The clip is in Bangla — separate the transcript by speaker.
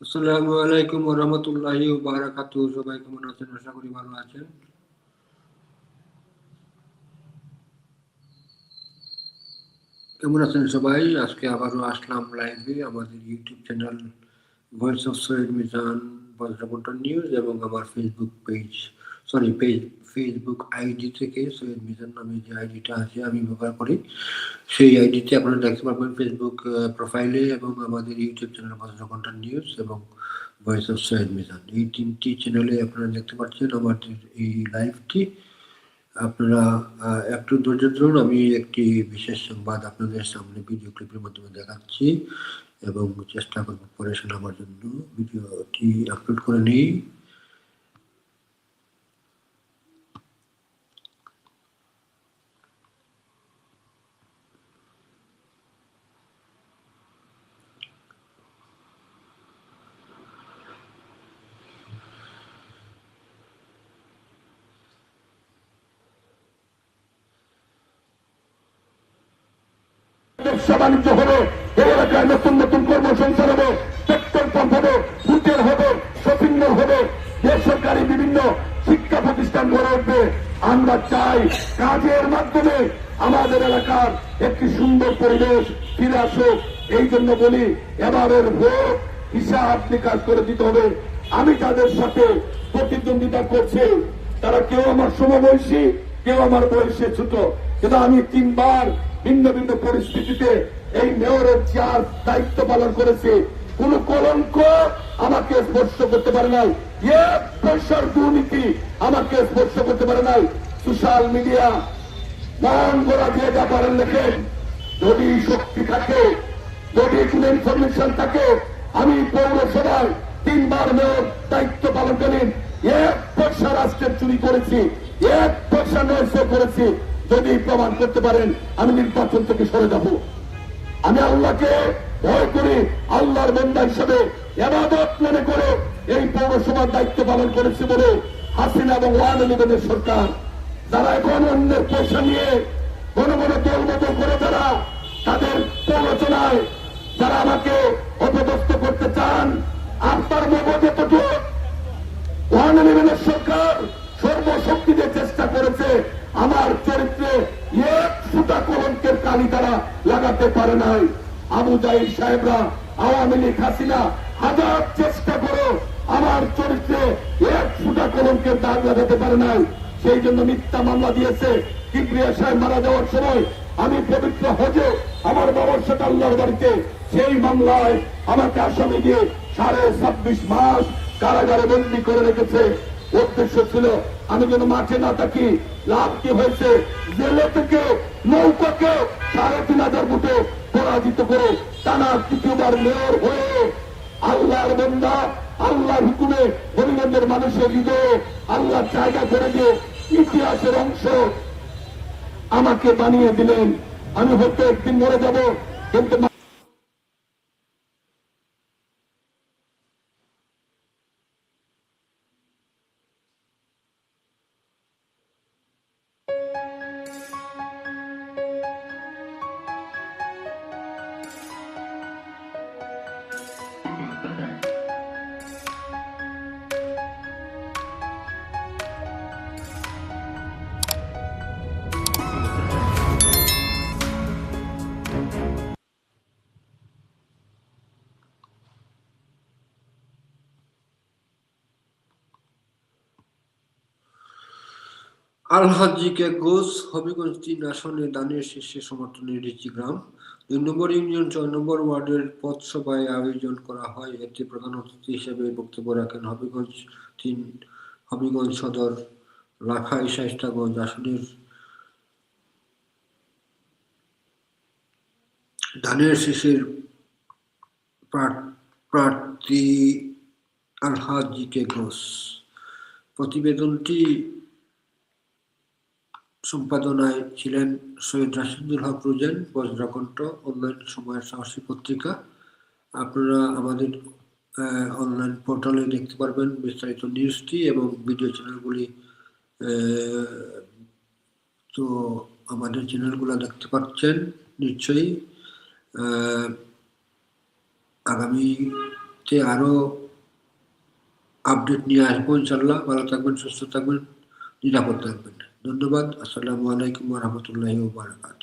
Speaker 1: আসসালামু আলাইকুম রহমতুল্লাহি বারাকাতু সবাই কেমন আছেন? আশা করি ভালো আছেন। কেমন আছেন সবাই? আজকে আবারও আসলাম লাইভে আমাদের YouTube channel voice of Syed Mizan Bajrakantha news এবং আমার Facebook page sorry page Facebook ID থেকে সৈয়দ মিজান নামে যে আইডিটা আছে, আমি ব্যবহার করি। সেই আইডিতে আপনারা দেখতে পারবেন ফেসবুক প্রোফাইলে এবং আমাদের ইউটিউব চ্যানেল বজ্রকণ্ঠ নিউজ এবং ভয়েস অফ সৈয়দ মিজান এই তিনটি চ্যানেলে আপনারা দেখতে পাচ্ছেন আমাদের এই লাইভটি আপনারা একটু ধৈর্য ধরুন, আমি একটি বিশেষ সংবাদ আপনাদের সামনে ভিডিও ক্লিপের মাধ্যমে দেখাচ্ছি। এবং চেষ্টা করব পরে শোনাবার জন্য। ভিডিওটি আপলোড করে নিই।
Speaker 2: ব্যবসা বাণিজ্য হবে এলাকায় নতুন নতুন কর্মসংস্থান হবে পেট্রোল পাম্প হবে হোটেল হবে শপিং মল হবে, বেসরকারি বিভিন্ন শিক্ষা প্রতিষ্ঠান গড়ে উঠবে। আমরা চাই কাজের মাধ্যমে আমাদের এলাকার একটি সুন্দর পরিবেশ ফিরে আসুক। এই জন্য বলি, এবারের ভোট হিসাব নিকাশ করে দিতে হবে। আমি তাদের সাথে প্রতিদ্বন্দ্বিতা করছি, তারা কেউ আমার সমবয়সী, কেউ আমার বয়সে ছোট। কিন্তু আমি তিনবার ভিন্ন ভিন্ন পরিস্থিতিতে এই মেয়রের চেয়ার দায়িত্ব পালন করেছি, কোন কলঙ্ক আমাকে স্পর্শ করতে পারে নাই। পয়সার দুর্নীতি আমাকে স্পর্শ করতে পারে নাই। সোশ্যাল মিডিয়া মন গোড়া দিয়ে যা পারেন লেখেন যদি শক্তি থাকে, যদি কোন ইনফরমেশন থাকে, আমি পৌরসভায় তিনবার মেয়র দায়িত্ব পালনকালীন এক পয়সা রাষ্ট্রের চুরি করেছি, এক পয়সা নয়শো করেছি। যদি প্রমাণ করতে পারেন, আমি নির্বাচন থেকে সরে যাব। আমি আল্লাহকে ভয় করি, আল্লাহর বন্ধা হিসেবে এবাদত মনে করে এই পৌরসভার দায়িত্ব পালন করেছি বলে হাসিনা এবং ওয়ান এলিভেনের সরকার। যারা এখন অন্যের পয়সা নিয়ে ঘন দল মতো করে যারা তাদের প্ররোচনায় যারা আমাকে অপদস্থ করতে চান, আপনার মগজ এতটুকু। ওয়ান ইলেভেনের সরকার সর্বশক্তি দিয়ে চেষ্টা করেছে আমার চরিত্রে কালি তারা লাগাতে পারে নাই। আবু জাহির সাহেবরা, আওয়ামী লীগ হাসিনা, হাজার চেষ্টা করো আমার চরিত্রে এক ফুটা কলঙ্কের দাগ লাগাতে পারে নাই। সেই জন্য মিথ্যা মামলা দিয়েছে কিপ্রিয়া সাহেব মারা যাওয়ার সময়। আমি পবিত্র হজে আমার বাবার সাথে আল্লাহর বাড়িতে সেই মামলায় আমাকে আসামি দিয়ে সাড়ে ছাব্বিশ মাস কারাগারে বন্দি করে রেখেছে। উদ্দেশ্য ছিল, আমি যেন মাঠে না থাকি। লাভ কি হয়েছে? জেলে থেকে নৌকাকে সাড়ে তিন হাজার ফুটে পরাজিত করে। টানা তৃতীয়বার মেয়র হয়ে আল্লাহর বন্দা, আল্লাহর হুকুমে হরিগঞ্জের মানুষের হৃদয়ে আল্লাহ জায়গা করে দিয়ে ইতিহাসের অংশ আমাকে বানিয়ে দিলেন। আমি হয়তো একদিন মরে যাব, কিন্তু
Speaker 1: আলহাজিকে গোস হবিগঞ্জ তিন আসনে দানের শীর্ষে সমর্থনে দুই নম্বর ইউনিয়ন, ছয় নম্বর ওয়ার্ডের পথসভায় আয়োজন করা হয়। এতে প্রধান অতিথি হিসেবে বক্তব্য রাখেন হবিগঞ্জ তিন, হবিগঞ্জ সদর লাখাই আসনের প্রার্থী প্রতিবেদনটি সম্পাদনায় ছিলেন সৈয়দ রাশিদুল হক রুজেন, বজ্রকণ্ঠ, অনলাইন সময়ের সাহসী পত্রিকা। আপনারা আমাদের অনলাইন পোর্টালে দেখতে পারবেন বিস্তারিত নিউজটি এবং ভিডিও চ্যানেলগুলি তো আমাদের চ্যানেলগুলো দেখতে পাচ্ছেন নিশ্চয়ই। আগামীতে আরও আপডেট নিয়ে আসব ইনশাল্লাহ ভালো থাকবেন, সুস্থ থাকবেন, নিরাপদ থাকবেন। ধন্যবাদ। আসসালামু আলাইকুম রহমতুল্লাহ বারাকাতুহ।